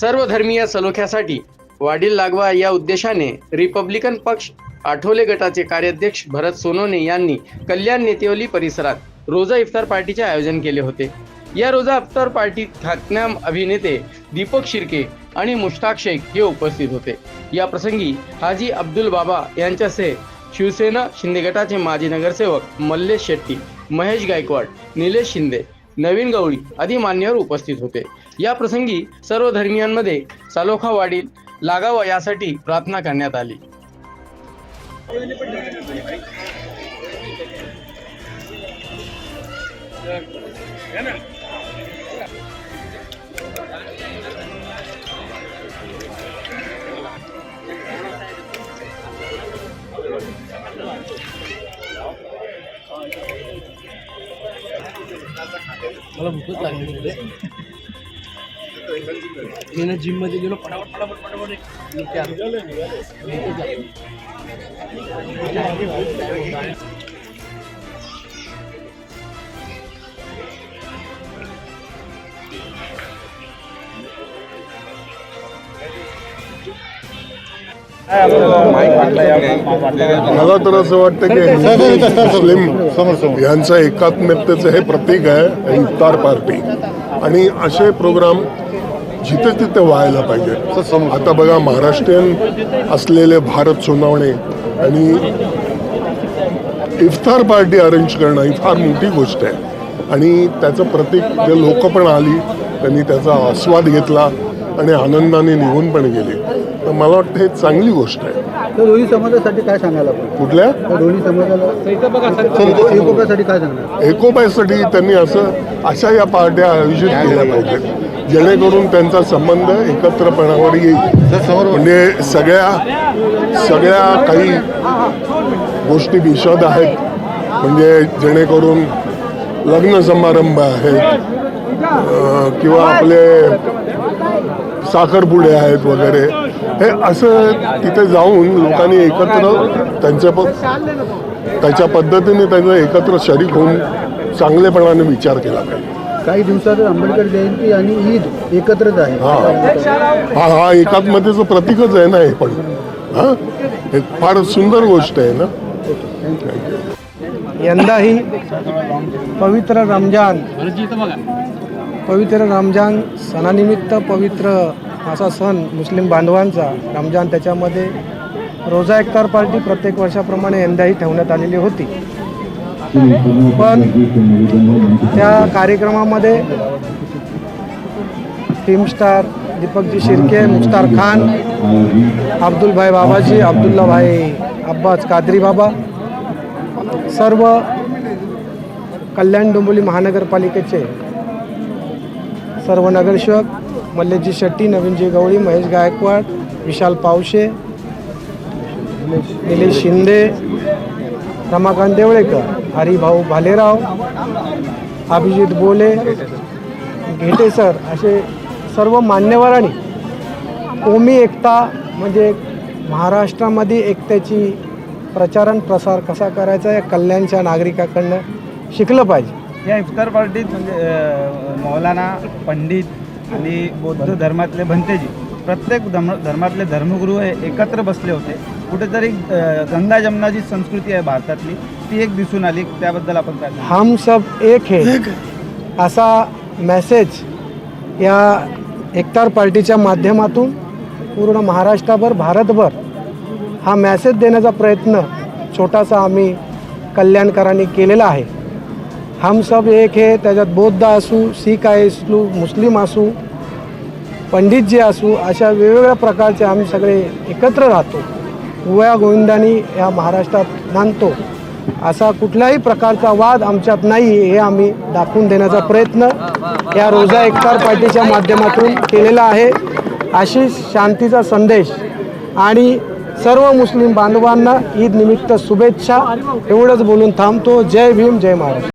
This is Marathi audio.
सर्व धर्मीय सलोख्यासाठी वाढील लागवा या उद्देशाने रिपब्लिकन पक्ष आठवले गटाचे कार्याध्यक्ष भरत सोनोने यांनी कल्याण नेतेवली परिसरात रोजा इफ्तार पार्टीचे आयोजन केले होते. या रोजा इफ्तार पार्टीत ख्यातनाम अभिनेते दीपक शिर्के आणि मुश्ताक शेख हे उपस्थित होते. या प्रसंगी हाजी अब्दुल बाबा यांच्यासह शिवसेना शिंदे गटाचे माजी नगरसेवक मल्लेश शेट्टी महेश गायकवाड निलेश शिंदे नवीन गवळी आदी मान्यवर उपस्थित होते. या प्रसंगी सर्व धर्मियांमध्ये सालोखा वाढील लागावा यासाठी प्रार्थना करण्यात आली. मला भूकच लागली तिकडे मी ना जिम मध्ये गेलो पटापट पटापट पटापट एक इथे आलो. मला तर असं वाटतं की मुस्लिम यांचं एकात्मतेचं हे प्रतीक आहे इफ्तार पार्टी. आणि असे प्रोग्राम जिथे तिथे व्हायला पाहिजे. आता बघा महाराष्ट्रीयन असलेले भारत सोनावणे आणि इफ्तार पार्टी अरेंज करणं ही फार मोठी गोष्ट आहे. आणि त्याचं प्रतीक जे लोक पण आली त्यांनी त्याचा आस्वाद घेतला आणि आनंदाने निघून पण गेले. तर मला वाटतं हे चांगली गोष्ट आहे. तर दोन्ही समाजासाठी काय सांगायला कुठल्या? दोन्ही समाजाला काय सांगणार एकोप्यासाठी त्यांनी असं अशा या पार्ट्या आयोजित केल्या पाहिजेत जेणेकरून त्यांचा संबंध एकत्रपणावर येईल. म्हणजे सगळ्या सगळ्या काही गोष्टी विशद आहेत. म्हणजे जेणेकरून लग्न समारंभ आहेत किंवा आपले साखरपुडे आहेत वगैरे. हे असं तिथे जाऊन लोकांनी एकत्र त्यांच्या प त्याच्या पद्धतीने त्यांचं एकत्र शरीक होऊन चांगलेपणाने विचार केला पाहिजे. काही दिवसात आंबेडकर जयंती आणि ईद एकत्रच आहे. हा. हा हा एकात्मतेचं प्रतीकच आहे ना हे पण. हा? हे फार सुंदर गोष्ट आहे ना? यंदाही पवित्र रमजान. पवित्र रमजान सणानिमित्त पवित्र असा सण मुस्लिम बांधवांचा रमजान त्याच्यामध्ये रोजा इफ्तार पार्टी प्रत्येक वर्षाप्रमाणे यंदाही ठेवण्यात आलेली होती. पण त्या कार्यक्रमामध्ये टीम स्टार दीपकजी शिर्के मुख्तार खान अब्दुलभाई बाबाजी अब्दुल्लाभाई अब्बास कादरी बाबा सर्व कल्याण डोंबिवली महानगरपालिकेचे सर्व नगरसेवक मल्लेशजी शेट्टी नवीनजी गवळी महेश गायकवाड विशाल पावशे निलेश शिंदे रमाकांत देवळेकर हरिभाऊ भालेराव अभिजित बोले घेटे सर असे सर्व मान्यवरांनी कोमी एकता म्हणजे महाराष्ट्रामध्ये एकतेची प्रचारण प्रसार कसा करायचा या कल्याणच्या नागरिकाकडनं शिकलं पाहिजे. या इफ्तार पार्टीत म्हणजे मौलाना पंडित आणि बौद्ध धर्मातले भंतेजी प्रत्येक धर्म धर्मातले धर्मगुरू हे एकत्र बसले होते. कुठेतरी गंगा जमनाची संस्कृती आहे भारतातली. ती एक दिसून आली. त्याबद्दल आपण काय? हम सब एक है. असा मेसेज या एकतार पार्टीच्या माध्यमातून पूर्ण महाराष्ट्राभर भारतभर हा मेसेज देण्याचा प्रयत्न छोटासा आम्ही कल्याणकरांनी केलेला आहे. हम सब एक हे त्याच्यात बौद्ध असू शीख असू मुस्लिम असू पंडित जे असू अशा वेगवेगळ्या प्रकारचे आम्ही सगळे एकत्र राहतो. गोव्या गोविंदानी या महाराष्ट्रात नांदतो असा कुठल्याही प्रकारचा वाद आमच्यात नाही हे आम्ही दाखवून देण्याचा प्रयत्न या रोजा इफ्तार पार्टीच्या माध्यमातून केलेला आहे. अशी शांतीचा संदेश. आणि सर्व मुस्लिम बांधवांना ईद निमित्त शुभेच्छा. एवढंच बोलून थांबतो. जय भीम जय महाराष्ट्र.